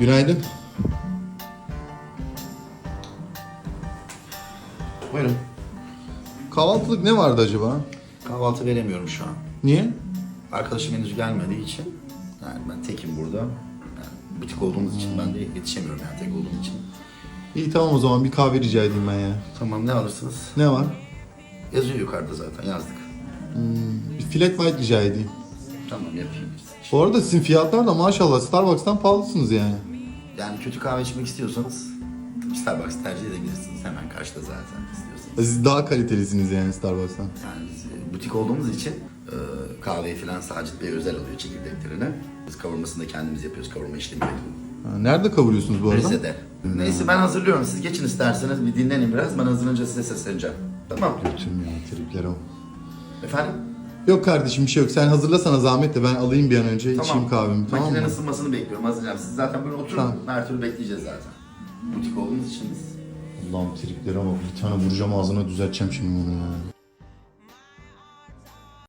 Günaydın. Buyurun. Kahvaltılık ne vardı acaba? Kahvaltı veremiyorum şu an. Niye? Arkadaşım henüz gelmediği için. Yani ben tekim burada. Yani butik olduğumuz için ben de yetişemiyorum yani tek olduğum için. İyi tamam o zaman bir kahve rica edeyim ben ya. Tamam ne alırsınız? Ne var? Yazıyor yukarıda zaten yazdık. Bir flat white rica edeyim. Tamam yapayım. Bu arada sizin fiyatlar da maşallah Starbucks'tan pahalısınız yani. Yani kötü kahve içmek istiyorsanız Starbucks tercih edebilirsiniz. Hemen karşıda zaten istiyorsanız. Siz daha kalitelisiniz yani Starbucks'tan. Yani biz e, butik olduğumuz için e, kahveyi falan Sacit Bey özel alıyor çekirdeklerini. Biz kavurmasını da kendimiz yapıyoruz. Kavurma işlemi yapıyoruz. Ha, nerede kavuruyorsunuz bu arada? Rize'de. Neyse ben hazırlıyorum. Siz geçin isterseniz bir dinlenin biraz. Ben hazırlanınca size sesleneceğim. Tamam. Tüm ya triplere. Efendim? Yok kardeşim bir şey yok. Sen hazırlasana zahmet de ben alayım bir an önce içeyim kahvemi tamam Makinenin mı? ısınmasını bekliyorum. Hazırlayacağım. Siz zaten böyle oturun. Tamam. Her türlü bekleyeceğiz zaten. Butik olduğumuz için biz. Allah'ım triplere ama bir tane vuracağım ağzına düzelteceğim şimdi bunu ya.